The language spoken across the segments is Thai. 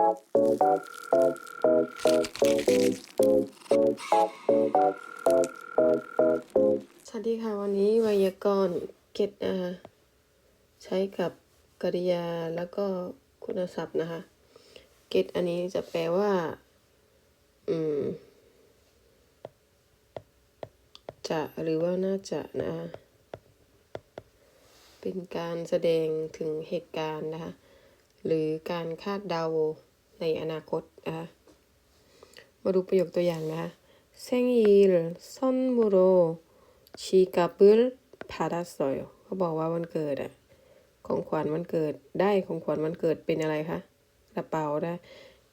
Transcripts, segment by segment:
สวัสดีค่ะ วันนี้ไวยากรณ์เกตอาใช้กับกริยาแล้วก็คุณศัพท์นะคะ เกตอันนี้จะแปลว่า อืม จะหรือว่าน่าจะนะคะเป็นการแสดงถึงเหตุการณ์นะคะ หรือการคาดเดา ในอนาคตมาดูประโยคตัวอย่างนะคะเซงยิลซอนบุโรชีกาบุลพาดาสอยเขาบอกว่าวันเกิดอะของขวัญวันเกิดได้ของขวัญวันเกิดเป็นอะไรคะกระเป๋าได้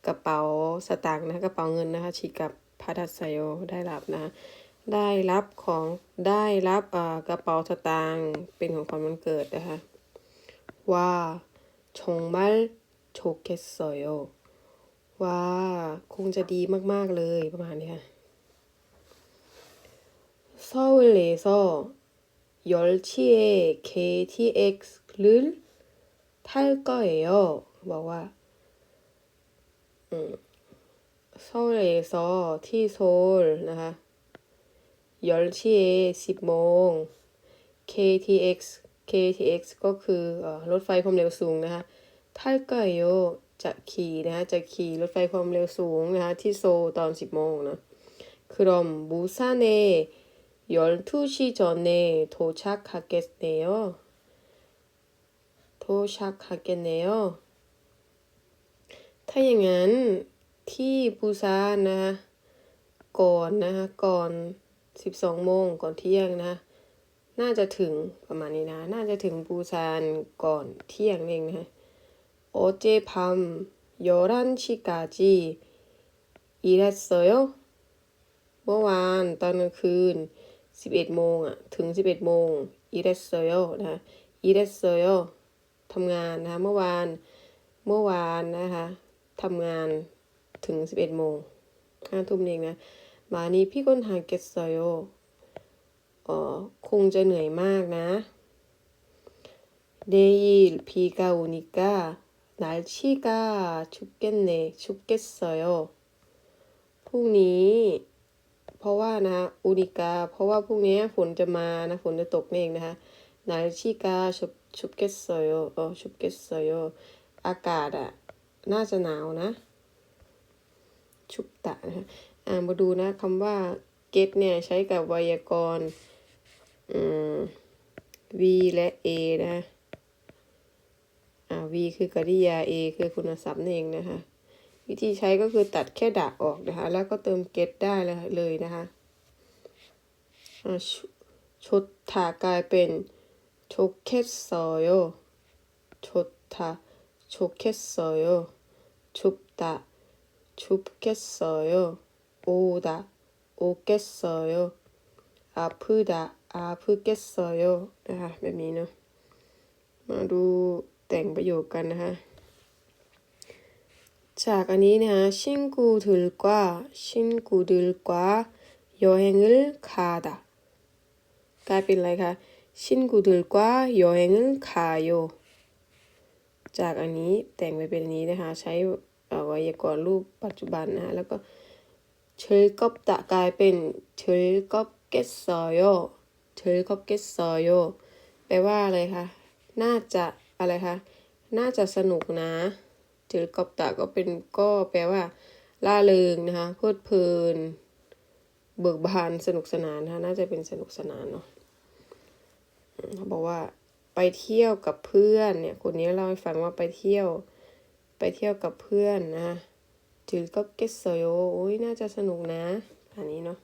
กระเป๋าสตางค์นะกระเป๋าเงินนะคะชีกับพาดัสโยได้รับนะ ได้รับของได้รับกระเป๋าสตางค์เป็นของขวัญวันเกิดนะคะว่าชงมัลโชเกสโย ว่าคงจะดีมาก ๆ เลยประมาณนี้ค่ะ 서울에서 10시에 KTX를 탈 거예요. บอกว่า อืม 서울에서 ที่โซลนะคะ 10시에 10โมง KTX KTX ก็คือเอ่อรถไฟความเร็วสูงนะคะ 탈 거예요 จะขี่นะคะจะขี่รถไฟความเร็วสูงนะคะที่โซลตอน 10โมงนะ 그럼 부산에 12시 전에 도착하겠네요. 도착하겠네요. ถ้าอย่างนั้นที่ปูซานนะคะก่อนนะคะก่อน 12โมงก่อนเที่ยงนะ น่าจะถึงประมาณนี้นะ น่าจะถึงปูซานก่อนเที่ยงเองนะคะ 어젯밤 11시까지 일했어요. เมื่อวานตอนกลางคืน 11โมงอ่ะ ถึง 11โมงอีเรสโซโยนะคะอีเรสโซโยทำงานนะคะเมื่อวาน เมื่อวานนะคะทำงานถึง 11โมงห้าทุ่มเองนะมานี้พี่ก้นหาเกสโซโยอ๋อคงจะเหนื่อยมากนะเดยิลพีกาอุนิกา 날씨가춥겠네춥겠어요พรุ่งนี้ เพราะว่านะคะอุนิกา เพราะว่าพรุ่งนี้ฝนจะมานะ ฝนจะตกนี่เองนะคะนาชิกาชุบชุบเกสโซโยเออชุบเกสโซโยอากาศอ่ะ น่าจะหนาวนะ ชุบตะนะคะอ่ามาดูนะคำว่า get เนี่ย ใช้กับไวยากรณ์อืม v และ a นะ อ่า v คือกริยา a คือคุณศัพท์นั่นเองนะคะ วิธีใช้ก็คือตัดแค่ดะออกนะคะ แล้วก็เติม get ได้เลยนะคะชดถากลายเป็นโชเคสโซโยชดถาโชเคสโซโยชุบตะชุบเกสโซโยโอดะโอเกสโซโยอาพืดะอาพืเกสโซโยนะคะแบบนี้เนาะมาดู แต่งประโยคกันนะคะจากอันนี้นะคะชิงกูถือกว่าชิงกูดูกว่าโยเฮงลคาดกลายเป็นอะไรคะชินกูดูกว่าโยเฮงลคาโยจากอันนี้แต่งไปเป็นนี้นะคะ ใช้ไวยากรณ์รูปปัจจุบันนะคะแล้วก็เชลกอบตะกลายเป็นเชลกอบเกสซอโยเชลกอบเกสซอโยแปลว่าอะไรคะน่าจะ อะไรคะ น่าจะสนุกนะจิรกอบตะก็เป็นก็แปลว่าล่าเริงนะคะเพลิดเพลิน เบิกบานสนุกสนานนะคะน่าจะเป็นสนุกสนานเนาะเขาบอกว่าไปเที่ยวกับเพื่อนเนี่ยคนนี้เล่าให้ฟังว่าไปเที่ยว ไปเที่ยวกับเพื่อนนะจือก็เกสโซโยโอ้ยน่าจะสนุกนะอันนี้เนาะ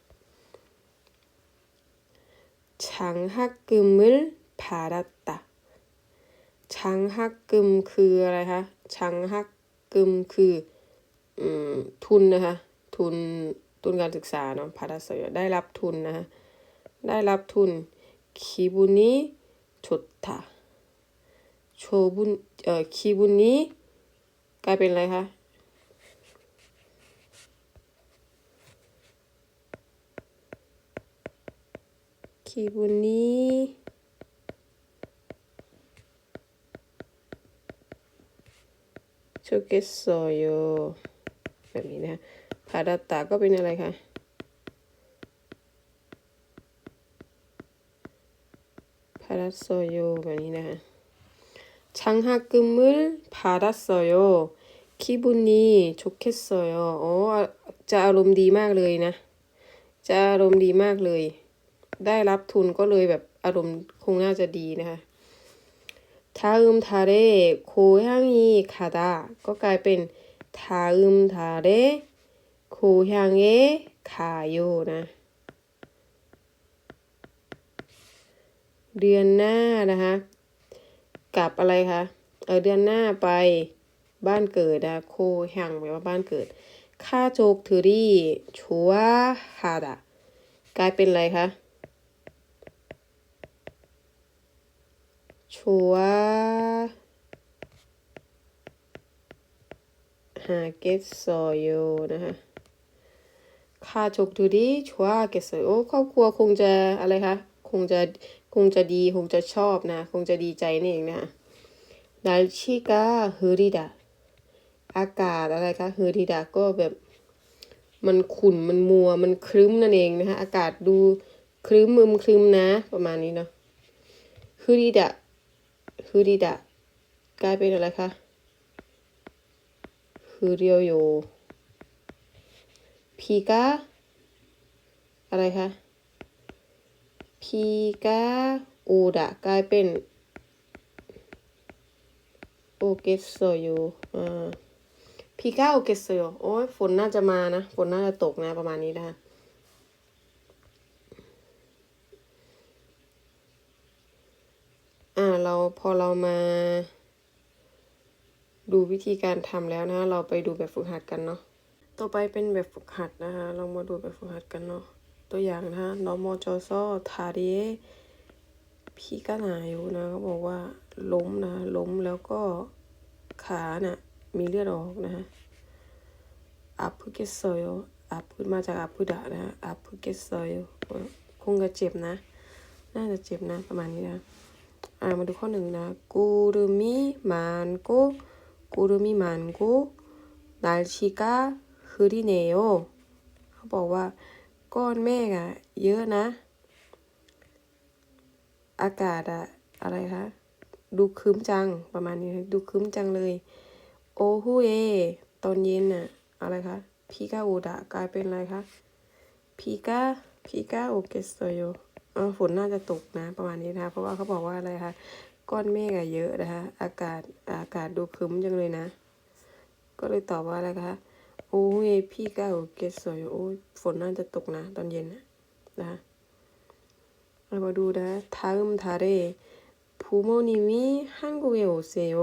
ฉังฮักกึมมิลพารัตตา ชังฮักกึมคืออะไรคะชังฮักกึมคืออืมทุนนะคะ ทุนทุนการศึกษาเนาะพาราสยได้รับทุนนะคะได้รับทุนคีบุนี้ชุดตาโชบุนเอ่อคีบุนี้กลายเป็นอะไรคะคีบุนี้ ชูเกสโซโยแบบนี้นะคะพาดาตาก็เป็นอะไรคะพาดาโซโยแบบนี้นะคะช่างหักกึมือพาดาโซโยคิบุนีชุกเสโซโยอ๋อจะอารมณ์ดีมากเลยนะ จะอารมณ์ดีมากเลย ได้รับทุนก็เลยแบบอารมณ์คงน่าจะดีนะคะ 다음 달에 고향이 가다 ก็กลายเป็น 다음 달에 고향에 가요 นะ เดือนหน้านะคะ กับอะไรคะ เออเดือนหน้าไปบ้านเกิดนะโคแห่งแปลว่าบ้านเกิดค่าโจกถือรี่ชัวฮาดะกลายเป็นอะไรคะ ชัวหาเกสซอยนะคะค่าจกดูดีชัวเกสอยโอ้ครอบครัวคงจะอะไรคะ คงจะคงจะดี คงจะชอบนะ คงจะดีใจนี่เองนะดัลชิกาฮือริดาอากาศอะไรคะฮือริดาก็แบบมันขุ่น มันมัว มันครึ้มนั่นเองนะคะ อากาศดูครึ้มมึมครึ้มนะ ประมาณนี้เนาะ ฮือริดะ ฮือริดากลายเป็นอะไรคะฮือเรียวโยพีกาอะไรคะพีกาโอดะกลายเป็นโอเกสโซโยอ่าพีกาโอเกสโยโอ้ยฝนน่าจะมานะ ฝนน่าจะตกนะประมาณนี้นะคะอ่า เราพอเรามา ดูวิธีการทำแล้วนะเราไปดูแบบฝึกหัดกันเนาะต่อไปเป็นแบบฝึกหัดนะคะเรามาดูแบบฝึกหัดกันเนาะตัวอย่างนะคะน้องมจอซอทาเดพี่ก็หนาอยู่นะเขาบอกว่าล้มนะล้มแล้วก็ขาเนะ่ยมีเลือดออกนะฮะอัพเกสโซยอับพมาจากอับพดะนะอับพเกสโซยคงจะเจ็บนะ น่าจะเจ็บนะประมาณนี้นะ อ่ามาดูข้อหนึ่งนะกูรุมิมานโกกูรุมิมานโกนาชิกาคือที่เนโอเขาบอกว่า ก้อนเมฆอะเยอะนะ อากาศอะอะไรคะดูคืมจังประมาณนี้ดูคืมจังเลย โอฮูเอตอนเย็นอะอะไรคะพีกาโอดะกลายเป็นอะไรคะพีกาพีกาโอเกสโตโย ฝนน่าจะตกนะประมาณนี้นะคะ เพราะว่าเขาบอกว่าอะไรคะก้อนเมฆอะเยอะนะคะ อากาศอากาศดูคึ้มจังเลยนะ ก็เลยตอบว่าอะไรคะโอ้ยพี่ก้าเกสสวยโอ้ยฝนน่าจะตกนะ ตอนเย็นนะคะเรามาดูนะทาอมทาเรภูโมนิมิฮันกุเอโอเซโอ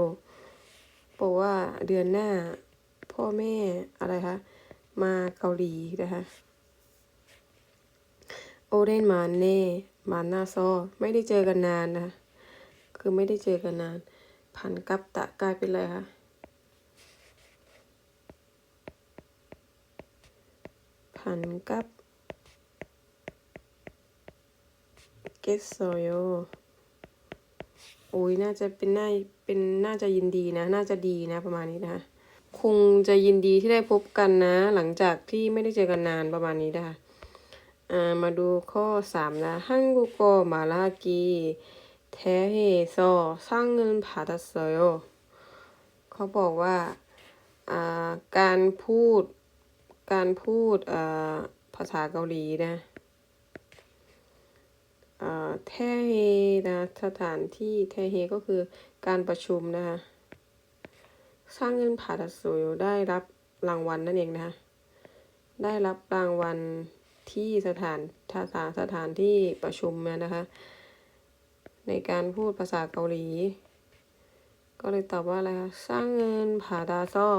บอกว่าเดือนหน้าพ่อแม่อะไรคะมาเกาหลีนะคะ โอเรนมาเน่มานาซอ ไม่ได้เจอกันนานนะ คือไม่ได้เจอกันนาน พันกับตะกลายเป็นอะไรคะพันกับเกสโซโยโอ้ยน่าจะเป็นน่าเป็นน่าจะยินดีนะ น่าจะดีนะ ประมาณนี้นะ คงจะยินดีที่ได้พบกันนะ หลังจากที่ไม่ได้เจอกันนานประมาณนี้นะคะ มาดูข้อสามนะฮังกุโกมาลากีแทเฮโซสร้างเงินผาดัสโยเขาบอกว่าการพูดการพูดภาษาเกาหลีนะแทเฮนะสถานที่แทเฮก็คือการประชุมนะคะสร้างเงินผาตัดสูได้รับรางวัลนั่นเองนะคะได้รับรางวัล ที่สถานสถานสถานที่ประชุมนะคะ ในการพูดภาษาเกาหลี ก็เลยตอบว่าอะไรคะสร้างเงินผ่าดาซอ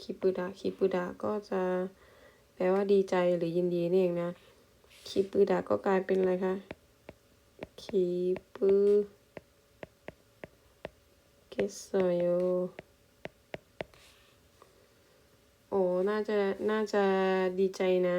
คิปุดะคิปุดะก็จะแปลว่าดีใจหรือยินดีนี่เองนะคิปุดะก็กลายเป็นอะไรคะคิปุเกสโยโอ้ น่าจะ น่าจะดีใจนะ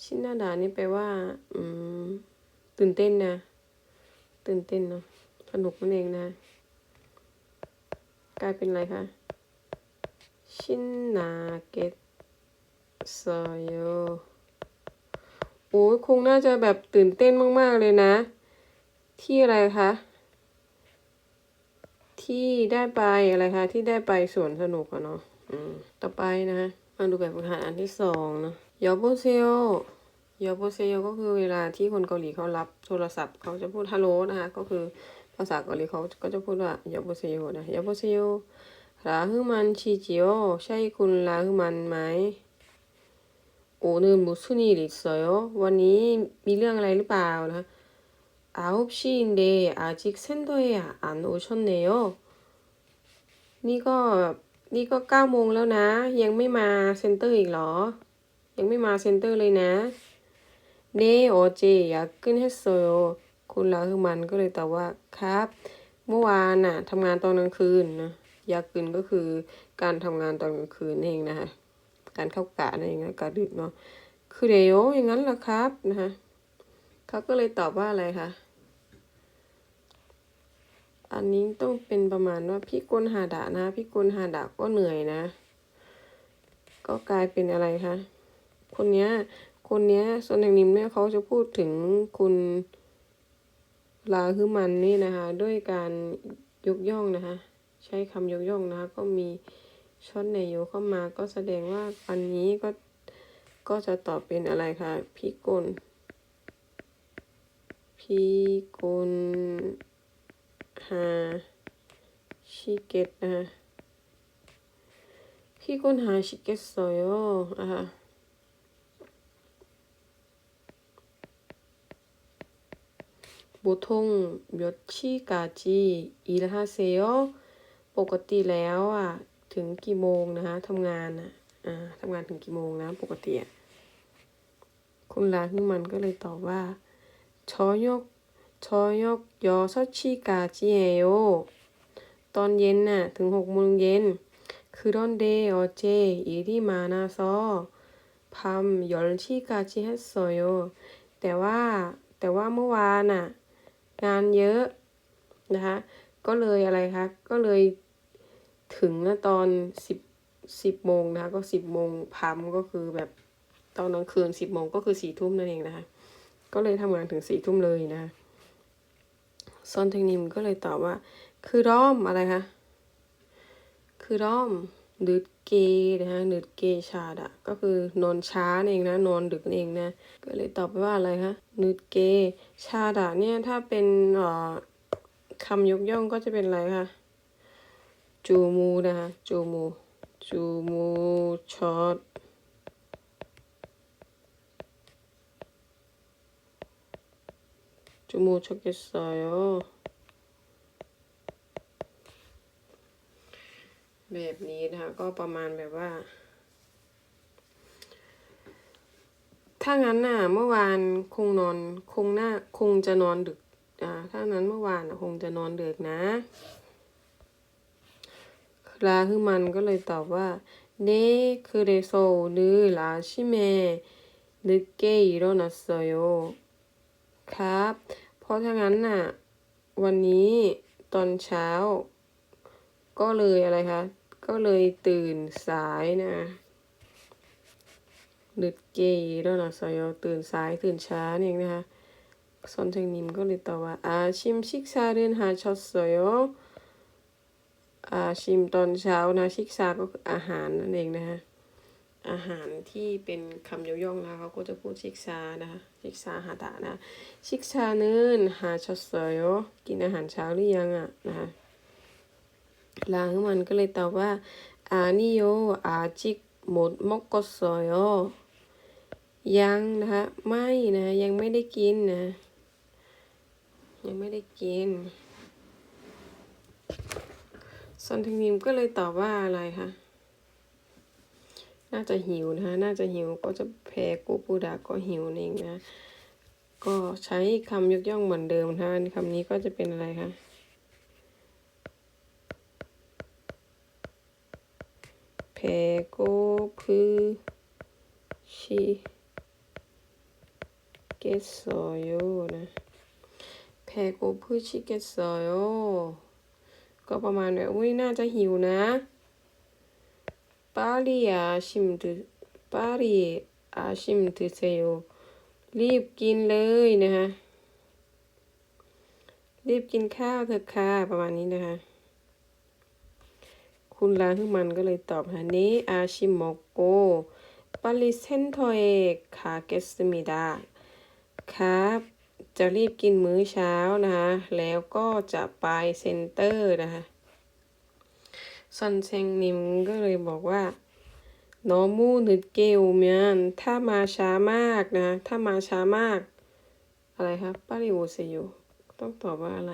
ชินนาดานี่แปลว่า อืม ตื่นเต้นนะ ตื่นเต้นเนาะ สนุกนั่นเองนะ กลายเป็นอะไรคะ ชินนาเกตซโยโอ้ยคงน่าจะแบบตื่นเต้นมาก ๆ เลยนะ ที่อะไรคะ ที่ได้ไปอะไรคะ ที่ได้ไปสวนสนุกอะเนาะ อืม ต่อไปนะฮะ มาดูแบบฝึกหัดอันที่สองเนาะ ยโบเซโอยโบเซโยก็คือเวลาที่คนเกาหลีเขารับโทรศัพท์เขาจะพูดฮัลโหลนะคะก็คือภาษาเกาหลีเขาก็จะพูดว่ายโบเซโยนะยโบเซโยราฮึมันชิจิโอใช่คุณราฮึมันไหมโอ้เนินบุสุนีรือเซโยวันนี้มีเรื่องอะไรหรือเปล่านะคะอาอุชินเดอาจิกเซนโดเอะอันโอชอนเนโยนี่ก็นี่ก็เก้าโมงแล้วนะ ยังไม่มาเซนเตอร์อีกเหรอ ยังไม่มาเซ็นเตอร์เลยนะเนโอเจอยากขึ้นให้โซโยคุณลาคือมันก็เลยตอบว่าครับ เมื่อวานน่ะทำงานตอนกลางคืนนะยากขึ้นก็คือการทำงานตอนกลางคืนเองนะคะการเข้ากะนั่นเองนะกะดึกเนาะคือเดียวอย่างนั้นเหรอครับนะคะเขาก็เลยตอบว่าอะไรคะอันนี้ต้องเป็นประมาณว่าพี่กุลหาดะนะ พี่กุลหาดะก็เหนื่อยนะ ก็กลายเป็นอะไรคะ คนเนี้ย คนเนี้ยส่วนแห่งนิมเนี่ยเขาจะพูดถึงคุณลาคือมันนี่นะคะ ด้วยการยกย่องนะคะ ใช้คำยกย่องนะคะ ก็มีช็อตในโยเข้ามาก็แสดงว่าอันนี้ก็ก็จะตอบเป็นอะไรคะพี่กลพี่กลหาชิเกตนะคะพี่กลหาชิเกตโซโยอะค่ะ 보통 몇 시까지 일하세요? ปกติแล้วอ่ะ ถึงกี่โมงนะคะทำงานอ่ะ อ่าทำงานถึงกี่โมงนะ ปกติอ่ะ คุณลาคือมันก็เลยตอบว่าชอยกชอยกยอซชีกาจิเอโยตอนเย็นน่ะ ถึงหกโมงเย็นคือรอนเดอเจอีที่มานาซอพัมยอนชีกาจิเฮสโซโยแต่ว่าแต่ว่าเมื่อวานน่ะ งานเยอะนะคะ ก็เลยอะไรคะก็เลยถึงตอนสิบสิบโมงนะคะ ก็สิบโมงพัมก็คือแบบตอนกลางคืนสิบโมงก็คือสี่ทุ่มนั่นเองนะคะ ก็เลยทำงานถึงสี่ทุ่มเลยนะคะซอนเทคนิมก็เลยตอบว่า คือร่อมอะไรคะคือร่อมดึกเกนะคะดึกเกชาดะก็คือนอนช้านั่นเองนะ นอนดึกนั่นเองนะ ก็เลยตอบไปว่าอะไรคะ นึดเก ชาดะเนี่ยถ้าเป็นคำยกย่องก็จะเป็นอะไรคะ จูมูนะคะ จูมู จูมูช็อตจูมูช็อตเกสอโยแบบนี้นะคะ ก็ประมาณแบบว่า ถ้างั้นน่ะเมื่อวานคงนอนคงหน่าคงจะนอนดึกอ่าถ้างั้นเมื่อวานน่ะคงจะนอนดึกนะลาคือมันก็เลยตอบว่าเน่คือเรโซนึลาชิเมนึกเกอิโรนัสโซโยครับ เพราะถ้างั้นน่ะ วันนี้ตอนเช้า ก็เลยอะไรคะ ก็เลยตื่นสายนะ นึกเกอิโรนัสโซโยตื่นสายตื่นช้านี่เองนะคะซอนเทคนิมก็เลยตอบว่าอาชิมชิกซาเรนฮาชอสโซโยอาชิมตอนเช้านะชิกซาก็คืออาหารนั่นเองนะคะอาหารที่เป็นคำย่องนะเขาก็จะพูดชิกซานะคะชิกซาฮาตะนะชิกซาเนินหาชอสโยกินอาหารเช้าหรือยังอะนะคะลางมันก็เลยตอบว่าอานิโยอาจิกหมดมกกสโยอ ยังนะคะไม่นะยังไม่ได้กินนะ ยังไม่ได้กินซอนเทคนิมก็เลยตอบว่าอะไรคะน่าจะหิวนะคะน่าจะหิวก็จะแพ้กูปูดาก็หิวเองนะ ก็ใช้คำยกย่องเหมือนเดิมนะคะคำนี้ก็จะเป็นอะไรคะแพ้กูพือชิ เกสโยนะ แพ้กูพือชิเกสโยก็ประมาณแบบอุ้ยน่าจะหิวนะ 빨리 아심 드 빨리 아심 드세요. รีบกินเลยนะคะ รีบกินข้าวเถอะค่ะประมาณนี้นะคะ คุณร้านทุกมันก็เลยตอบฮะนี้อาชิมอกโกปาริเซนโทเอคาเกสมิดา ครับ จะรีบกินมื้อเช้านะคะ แล้วก็จะไปเซ็นเตอร์นะคะซอนเซงนิมก็เลยบอกว่าน้องมูนึดเกลเมียนถ้ามาช้ามากนะ ถ้ามาช้ามาก อะไรครับปาริโอเซโยต้องตอบว่าอะไร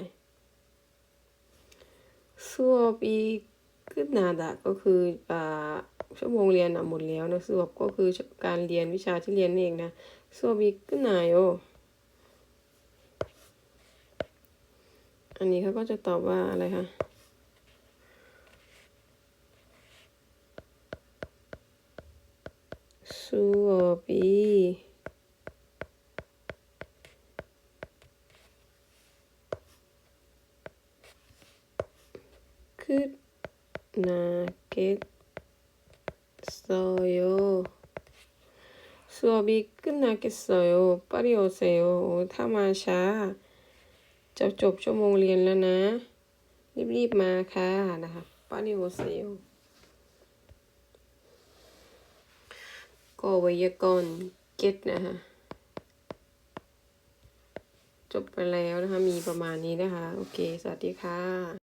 สอบอี กนาดะก็คืออ่าชั่วโมงเรียนอะหมดแล้วนะสอบก็คือการเรียนวิชาที่เรียนเองนะสอบอีกนาโยอันนี้เขาก็จะตอบว่าอะไรคะ 수업이 끝나겠어요. 수업이 끝나겠어요. 빨리 오세요. 타마샤. จะจบชั่วโมงเรียนแล้วนะ รีบๆมาค่ะนะคะป้านิโอเซล ก็ไวยากรณ์เก็ตนะคะจบไปแล้วนะคะ มีประมาณนี้นะคะ โอเค สวัสดีค่ะ